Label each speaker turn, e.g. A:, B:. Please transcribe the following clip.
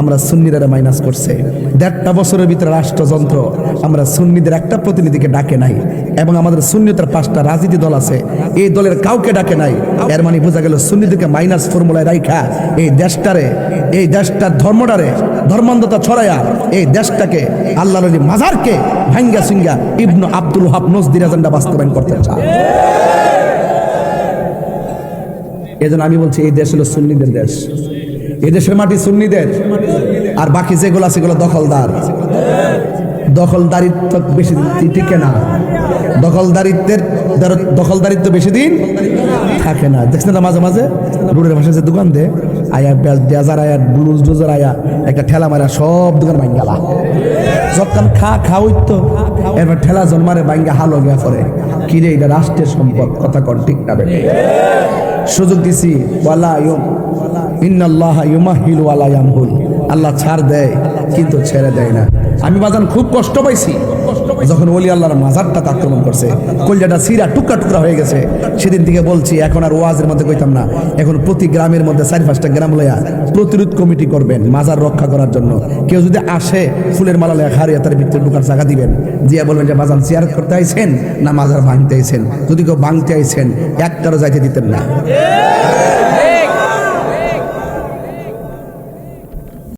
A: আমরা সুন্নিরা মাইনাস করছে। দেড়টা বছরের ভিতরে রাষ্ট্রযন্ত্র আমরা সুন্নিদের একটা প্রতিনিধিকে ডাকে নাই এবং আমাদের সুন্নিতের পাঁচটা রাজনীতি দল আছে, এই দলের কাউকে ডাকে নাই। এর মানে বোঝা গেল সুন্নিদেরকে মাইনাস ফর্মুলায় রাইখা এই দেশটারে, এই দেশটার ধর্মটারে, ধর্মান্ধতা ছড়ায়া এই দেশটাকে আল্লাহ নবী মাজারকে ভাঙ্গা সিঙ্গা ইবনু আব্দুল হাব নজদির এজেন্ডা বাস্তবায়ন করতে চায়। এজন্য আমি বলছি, এই দেশ হলো সুন্নিদের দেশ। এই দেশের মাটি সুন্নিদের, আর বাকি যেগুলো সেগুলো দখলদার। দখলদারিত্ব বেশি টিকে না। দখলদারিত্বের দখলদারিত্ব বেশি দিন থাকে না। দেখছেন না মাঝে মাঝে? রোডের পাশে যে দোকান দে, আয়া বেজার আয়া ব্লুজ, ডুজার আয়া, একটা ঠেলা মারা সব দোকান ভাঙ গেলা যখন খা খাওই তো এরপর ঠেলা জন্মারে ভাঙ্গা হালো গিয়া পরে কিরে এটা রাষ্ট্রের সম্পদ? কথা কর ঠিক না সুযোগ দিছি। ইউম আল্লাহ ছাড় দেয়, কিন্তু ছেড়ে দেয় না। আমি বাজান খুব কষ্ট পাইছি, যখন ওলি আল্লাহর মাজারটা আক্রমণ করছে। কলজাটা সিরা টুকরা টুকরা হয়ে গেছে। সেদিন থেকে বলছি, এখন আর ওয়াজের মধ্যে কইতাম না। এখন প্রতি গ্রামের মধ্যে চার পাঁচটা গ্রাম লইয়া প্রতিরোধ কমিটি করবেন, মাজার রক্ষা করার জন্য। কেউ যদি আসে, ফুলের মালা লয়া খারিয়া তার ভিতরে ঢুকার জায়গা দিবেন। দিয়া বলবেন যে, বাজান চেয়ার করতে আইছেন না মাজার ভাঙতে আইছেন? যদি কেউ ভাঙতে আইছেন, একটারও যাইতে দিতেন না।